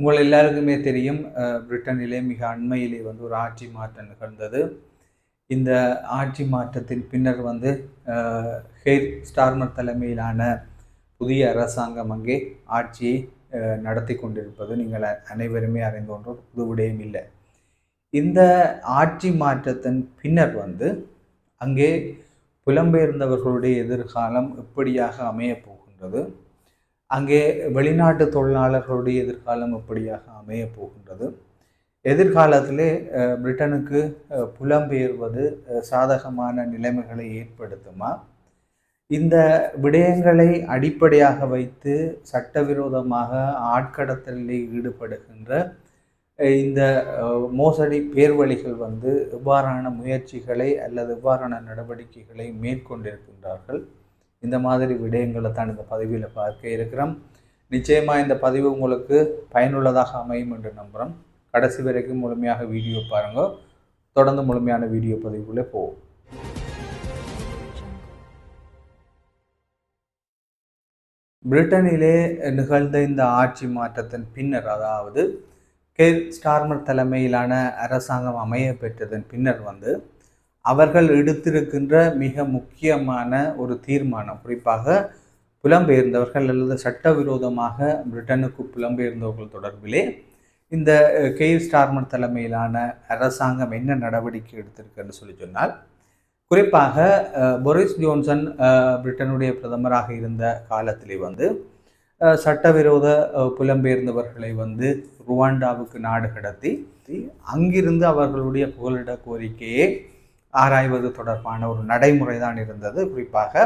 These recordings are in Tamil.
உங்கள் எல்லாருக்குமே தெரியும் பிரிட்டனிலே மிக அண்மையிலே வந்து ஒரு ஆட்சி மாற்றம் நிகழ்ந்தது. இந்த ஆட்சி மாற்றத்தின் பின்னர் வந்து ஹெய்த் ஸ்டார்மர் தலைமையிலான புதிய அரசாங்கம் அங்கே ஆட்சியை நடத்தி கொண்டிருப்பது நீங்கள் அனைவருமே அறிந்து கொண்ட புது விடயம் இல்லை. இந்த ஆட்சி மாற்றத்தின் பின்னர் வந்து அங்கே புலம்பெயர்ந்தவர்களுடைய எதிர்காலம் எப்படியாக அமையப் போகின்றது? அங்கே வெளிநாட்டு தொழிலாளர்களுடைய எதிர்காலம் எப்படியாக அமையப் போகின்றது? எதிர்காலத்திலே பிரிட்டனுக்கு புலம்பெயர்வது சாதகமான நிலைமைகளை ஏற்படுத்துமா? இந்த விடயங்களை அடிப்படையாக வைத்து சட்டவிரோதமாக ஆட்கடத்தலில் ஈடுபடுகின்ற இந்த மோசடி பேர்வழிகள் வந்து எவ்வாறான முயற்சிகளை அல்லது எவ்வாறான நடவடிக்கைகளை மேற்கொண்டிருக்கின்றார்கள்? இந்த மாதிரி விடயங்களை தான் இந்த பதிவில் பார்க்க இருக்கிறோம். நிச்சயமாக இந்த பதிவு உங்களுக்கு பயனுள்ளதாக அமையும் என்று நம்புகிறோம் கடைசி வரைக்கும் முழுமையாக வீடியோ பாருங்கள் தொடர்ந்து முழுமையான வீடியோ பதிவுக்குள்ளே போவோம். பிரிட்டனிலே நிகழ்ந்த இந்த ஆட்சி மாற்றத்தின் பின்னர் அதாவது கேர் ஸ்டார்மர் தலைமையிலான அரசாங்கம் அமைய பெற்றதன் பின்னர் வந்து அவர்கள் எடுத்திருக்கின்ற மிக முக்கியமான ஒரு தீர்மானம். குறிப்பாக புலம்பெயர்ந்தவர்கள் அல்லது சட்டவிரோதமாக பிரிட்டனுக்கு புலம்பெயர்ந்தவர்கள் தொடர்பிலே இந்த அஹ், கெய்ர் ஸ்டார்மர் தலைமையிலான அரசாங்கம் என்ன நடவடிக்கை எடுத்திருக்குன்னு சொல்லி சொன்னால் குறிப்பாக பொரிஸ் ஜோன்சன் பிரிட்டனுடைய பிரதமராக இருந்த காலத்திலே வந்து சட்டவிரோத புலம்பெயர்ந்தவர்களை வந்து ருவாண்டாவுக்கு நாடு கடத்தி அங்கிருந்து அவர்களுடைய புகலிட கோரிக்கையை ஆராய்வது தொடர்பான ஒரு நடைமுறை தான் இருந்தது. குறிப்பாக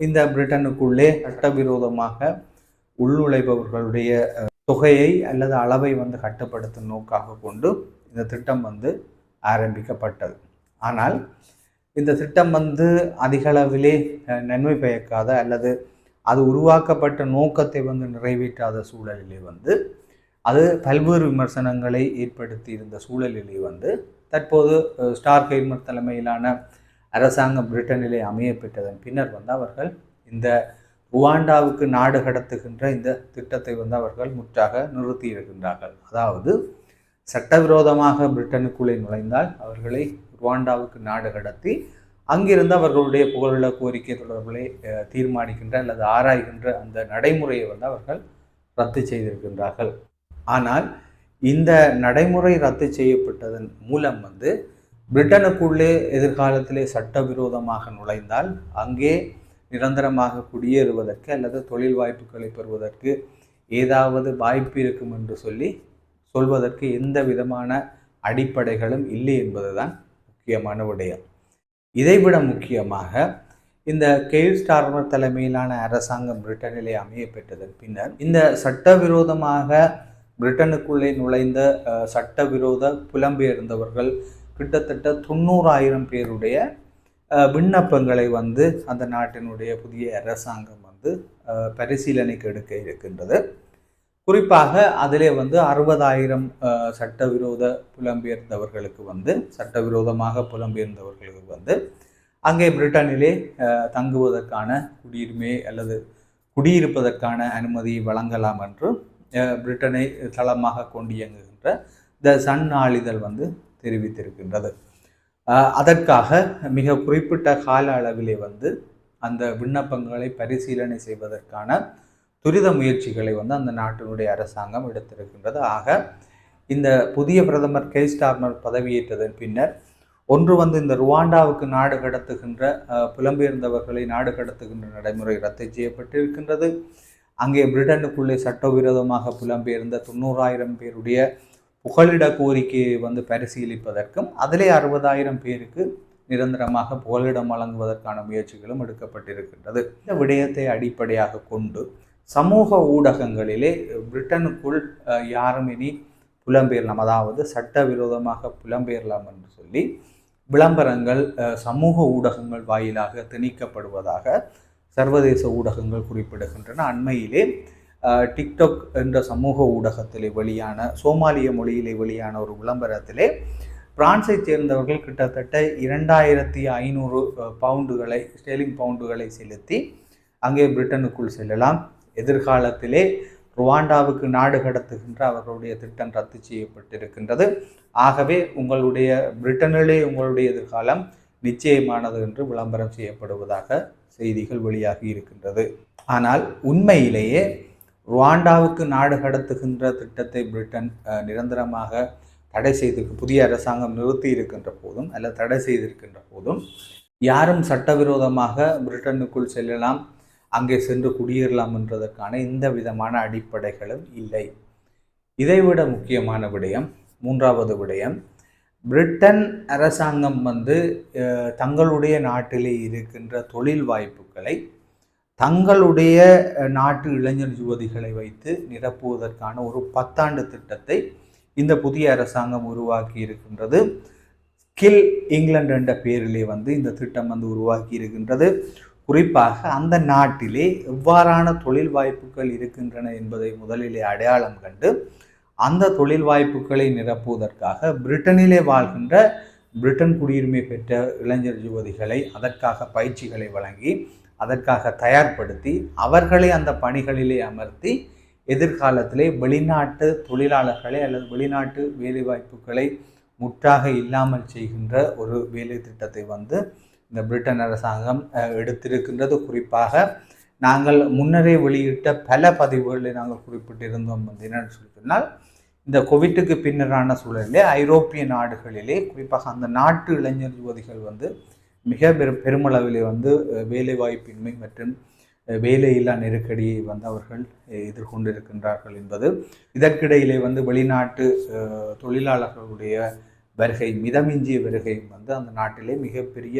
இந்த பிரிட்டனுக்குள்ளே சட்டவிரோதமாக உள்நுழைபவர்களுடைய தொகையை அல்லது அளவை வந்து கட்டுப்படுத்தும் நோக்காக கொண்டு இந்த திட்டம் வந்து ஆரம்பிக்கப்பட்டது. ஆனால் இந்த திட்டம் வந்து அதிகளவிலே நன்மை பயக்காத அல்லது அது உருவாக்கப்பட்ட நோக்கத்தை வந்து நிறைவேற்றாத சூழலிலே வந்து அது பல்வேறு விமர்சனங்களை ஏற்படுத்தி இருந்த சூழலிலே வந்து தற்போது ஸ்டார் ஹெய்மர் தலைமையிலான அரசாங்கம் பிரிட்டனிலே அமையப்பெற்றதன் பின்னர் வந்து அவர்கள் இந்த ருவாண்டாவுக்கு நாடு கடத்துகின்ற இந்த திட்டத்தை வந்து அவர்கள் முற்றாக நிறுத்தி இருக்கின்றார்கள் அதாவது சட்டவிரோதமாக பிரிட்டனுக்குள்ளே நுழைந்தால் அவர்களை ருவாண்டாவுக்கு நாடு கடத்தி அங்கிருந்து அவர்களுடைய புகழுள்ள கோரிக்கை தொடர்பிலே தீர்மானிக்கின்ற அல்லது ஆராய்கின்ற அந்த நடைமுறையை வந்து அவர்கள் ரத்து செய்திருக்கின்றார்கள். ஆனால் இந்த நடைமுறை ரத்து செய்யப்பட்டதன் மூலம் வந்து பிரிட்டனுக்குள்ளே எதிர்காலத்திலே சட்டவிரோதமாக நுழைந்தால் அங்கே நிரந்தரமாக குடியேறுவதற்கு அல்லது தொழில் வாய்ப்புகளை பெறுவதற்கு ஏதாவது வாய்ப்பு இருக்கும் என்று சொல்லி சொல்வதற்கு எந்த விதமான அடிப்படைகளும் இல்லை என்பதுதான் முக்கியமான விடயம். இதைவிட முக்கியமாக இந்த கெயில் ஸ்டார்மர் தலைமையிலான அரசாங்கம் பிரிட்டனிலே அமைய பெற்றதன் பின்னர் இந்த சட்டவிரோதமாக பிரிட்டனுக்குள்ளே நுழைந்த சட்டவிரோத புலம்பெயர்ந்தவர்கள் கிட்டத்தட்ட தொண்ணூறாயிரம் பேருடைய விண்ணப்பங்களை வந்து அந்த நாட்டினுடைய புதிய அரசாங்கம் வந்து பரிசீலனைக்கு எடுக்க இருக்கின்றது. குறிப்பாக அதிலே வந்து அறுபதாயிரம் சட்டவிரோத புலம்பெயர்ந்தவர்களுக்கு வந்து சட்டவிரோதமாக புலம்பெயர்ந்தவர்களுக்கு வந்து அங்கே பிரிட்டனிலே தங்குவதற்கான குடியுரிமை அல்லது குடியிருப்பதற்கான அனுமதியை வழங்கலாம் என்று பிரிட்டனை தளமாக கொண்டு இயங்குகின்ற த சன் நாளிதழ் வந்து தெரிவித்திருக்கின்றது. அதற்காக மிக குறிப்பிட்ட கால அளவிலே வந்து அந்த விண்ணப்பங்களை பரிசீலனை செய்வதற்கான துரித முயற்சிகளை வந்து அந்த நாட்டினுடைய அரசாங்கம் எடுத்திருக்கின்றது. ஆக இந்த புதிய பிரதமர் கே. ஸ்டார்மர் பதவியேற்றதன் பின்னர் ஒன்று வந்து இந்த ருவாண்டாவுக்கு நாடு கடத்துகின்ற புலம்பெயர்ந்தவர்களை நாடு கடத்துகின்ற நடைமுறை ரத்து செய்யப்பட்டிருக்கின்றது. அங்கே பிரிட்டனுக்குள்ளே சட்டவிரோதமாக புலம்பெயர்ந்த தொண்ணூறாயிரம் பேருடைய புகலிட கோரிக்கையை வந்து பரிசீலிப்பதற்கும் அதிலே அறுபதாயிரம் பேருக்கு நிரந்தரமாக புகலிடம் வழங்குவதற்கான முயற்சிகளும் எடுக்கப்பட்டிருக்கின்றது. இந்த விடயத்தை அடிப்படையாக கொண்டு சமூக ஊடகங்களிலே பிரிட்டனுக்குள் யாரும் இனி புலம்பெயரலாம் அதாவது சட்டவிரோதமாக புலம்பெயரலாம் என்று சொல்லி விளம்பரங்கள் சமூக ஊடகங்கள் வாயிலாக திணிக்கப்படுவதாக சர்வதேச ஊடகங்கள் குறிப்பிடுகின்றன. அண்மையிலே டிக்டாக் என்ற சமூக ஊடகத்திலே வெளியான சோமாலிய மொழியிலே வெளியான ஒரு விளம்பரத்திலே பிரான்ஸை சேர்ந்தவர்கள் கிட்டத்தட்ட இரண்டாயிரத்தி ஐநூறு பவுண்டுகளை ஸ்டேலிங் பவுண்டுகளை செலுத்தி அங்கே பிரிட்டனுக்குள் செல்லலாம். எதிர்காலத்திலே ருவாண்டாவுக்கு நாடு கடத்துகின்ற அவர்களுடைய திட்டம் ரத்து செய்யப்பட்டிருக்கின்றது. ஆகவே உங்களுடைய பிரிட்டனிலே உங்களுடைய எதிர்காலம் நிச்சயமானது என்று விளம்பரம் செய்யப்படுவதாக செய்திகள் வெளியாகி இருக்கின்றது. ஆனால் உண்மையிலேயே ருவாண்டாவுக்கு நாடு கடத்துகின்ற திட்டத்தை பிரிட்டன் நிரந்தரமாக தடை செய்து புதிய அரசாங்கம் நிறுத்தி இருக்கின்ற போதும் அல்ல தடை செய்திருக்கின்ற போதும் யாரும் சட்டவிரோதமாக பிரிட்டனுக்குள் செல்லலாம் அங்கே சென்று குடியேறலாம் என்றதற்கான எந்த விதமான அடிப்படைகளும் இல்லை. இதைவிட முக்கியமான விடயம் மூன்றாவது விடயம் பிரிட்டன் அரசாங்கம் வந்து தங்களுடைய நாட்டிலே இருக்கின்ற தொழில் வாய்ப்புகளை தங்களுடைய நாட்டு இளைஞர் யுவதிகளை வைத்து நிரப்புவதற்கான ஒரு பத்தாண்டு திட்டத்தை இந்த புதிய அரசாங்கம் உருவாக்கி இருக்கின்றது. ஸ்கில் இங்கிலாந்து என்ற பேரிலே வந்து இந்த திட்டம் வந்து உருவாக்கி இருக்கின்றது. குறிப்பாக அந்த நாட்டிலே எவ்வாறான தொழில் வாய்ப்புகள் இருக்கின்றன என்பதை முதலிலே அடையாளம் கண்டு அந்த தொழில் வாய்ப்புகளை நிரப்புவதற்காக பிரிட்டனிலே வாழ்கின்ற பிரிட்டன் குடியுரிமை பெற்ற இளைஞர் யுவதிகளை அதற்காக பயிற்சிகளை வழங்கி அதற்காக தயார்படுத்தி அவர்களை அந்த பணிகளிலே அமர்த்தி எதிர்காலத்திலே வெளிநாட்டு தொழிலாளர்களை அல்லது வெளிநாட்டு வேலைவாய்ப்புகளை முற்றாக இல்லாமல் செய்கின்ற ஒரு வேலை திட்டத்தை வந்து இந்த பிரிட்டன் அரசாங்கம் எடுத்திருக்கின்றது. குறிப்பாக நாங்கள் முன்னரே வெளியிட்ட பல பதிவுகளை நாங்கள் குறிப்பிட்டிருந்தோம் வந்து என்னென்னு சொல்லி சொன்னால் இந்த கோவிட்டுக்கு பின்னரான சூழலிலே ஐரோப்பிய நாடுகளிலே குறிப்பாக அந்த நாட்டு இளைஞர் யுவதிகள் வந்து மிக பெரு பெருமளவிலே வந்து வேலைவாய்ப்பின்மை மற்றும் வேலையில்லா நெருக்கடியை வந்து அவர்கள் எதிர்கொண்டிருக்கின்றார்கள் என்பது. இதற்கிடையிலே வந்து வெளிநாட்டு தொழிலாளர்களுடைய வருகை மிதமிஞ்சிய வருகையும் வந்து அந்த நாட்டிலே மிகப்பெரிய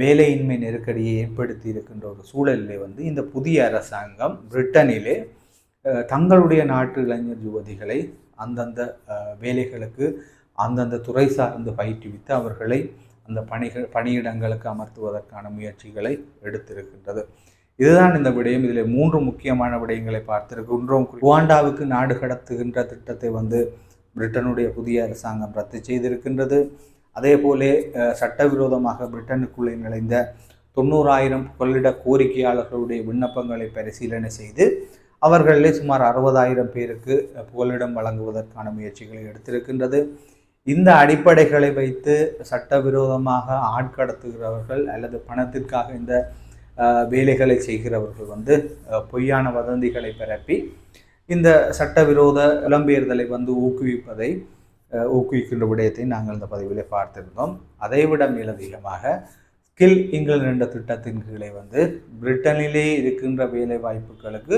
வேலையின்மை நெருக்கடியை ஏற்படுத்தி இருக்கின்ற ஒரு சூழலிலே வந்து இந்த புதிய அரசாங்கம் பிரிட்டனிலே தங்களுடைய நாட்டு இளைஞர் யுவதிகளை அந்தந்த வேலைகளுக்கு அந்தந்த துறை சார்ந்து பயிற்றுவித்து அவர்களை அந்த பணிகள் பணியிடங்களுக்கு அமர்த்துவதற்கான முயற்சிகளை எடுத்திருக்கின்றது. இதுதான் இந்த விடயம். இதில் மூன்று முக்கியமான விடயங்களை பார்த்திருக்கின்றோம். ருவாண்டாவுக்கு நாடு கடத்துகின்ற திட்டத்தை வந்து பிரிட்டனுடைய புதிய அரசாங்கம் ரத்து செய்திருக்கின்றது. அதே போலே சட்டவிரோதமாக பிரிட்டனுக்குள்ளே நுழைந்த தொண்ணூறாயிரம் புகலிட கோரிக்கையாளர்களுடைய விண்ணப்பங்களை பரிசீலனை செய்து அவர்களிலே சுமார் அறுபதாயிரம் பேருக்கு புகலிடம் வழங்குவதற்கான முயற்சிகளை எடுத்திருக்கின்றது. இந்த அடிப்படைகளை வைத்து சட்டவிரோதமாக ஆட்கடத்துகிறவர்கள் அல்லது பணத்திற்காக இந்த வேலைகளை செய்கிறவர்கள் வந்து பொய்யான வதந்திகளை பரப்பி இந்த சட்டவிரோத புலம்பெயர்தலை வந்து ஊக்குவிப்பதை ஊக்குவிக்கின்ற விடயத்தை நாங்கள் இந்த பதிவிலே பார்த்திருந்தோம். அதைவிட மேலதிகமாக ஸ்கில் இங்கிலாந்து என்ற திட்டத்தின் கீழே வந்து பிரிட்டனிலே இருக்கின்ற வேலை வாய்ப்புகளுக்கு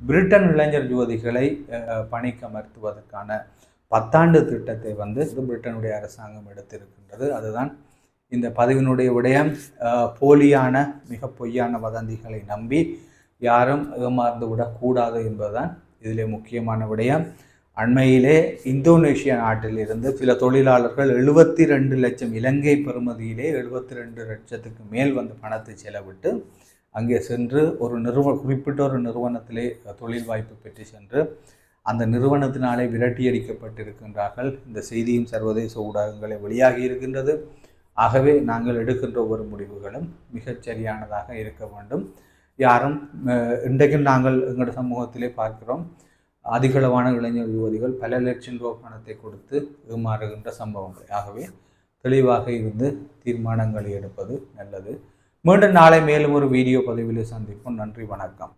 பிரிட்டன் இளைஞர் யுவதிகளை பணிக்கமர்த்துவதற்கான பத்தாண்டு திட்டத்தை வந்து பிரிட்டனுடைய அரசாங்கம் எடுத்திருக்கின்றது. அதுதான் இந்த பதிவினுடைய விடயம். போலியான மிக பொய்யான வதந்திகளை நம்பி யாரும் ஏமாந்து விடக்கூடாது என்பதுதான் இதில் முக்கியமான விடயம். அண்மையிலே இந்தோனேஷியா நாட்டிலிருந்து சில தொழிலாளர்கள் எழுபத்தி ரெண்டு லட்சம் இலங்கை பெறுமதியிலே எழுபத்தி ரெண்டு லட்சத்துக்கு மேல் வந்து பணத்தை செலவிட்டு அங்கே சென்று ஒரு நிறுவ குறிப்பிட்ட ஒரு நிறுவனத்திலே தொழில் வாய்ப்பு பெற்று சென்று அந்த நிறுவனத்தினாலே விரட்டியடிக்கப்பட்டிருக்கின்றார்கள். இந்த செய்தியும் சர்வதேச ஊடகங்களை வெளியாகி இருக்கின்றது. ஆகவே நாங்கள் எடுக்கின்ற ஒவ்வொரு முடிவுகளும் மிகச் சரியானதாக இருக்க வேண்டும். யாரும் இன்றைக்கும் நாங்கள் எங்களோட சமூகத்திலே பார்க்கிறோம். அதிகளவான இளைஞர் யுவதிகள் பல லட்சம் ரூபா பணத்தை கொடுத்து ஏமாறுகின்ற சம்பவங்கள். ஆகவே தெளிவாக இருந்து தீர்மானங்களை எடுப்பது நல்லது. மீண்டும் நாளை மேலும் ஒரு வீடியோ பதிவில் சந்திப்போம். நன்றி வணக்கம்.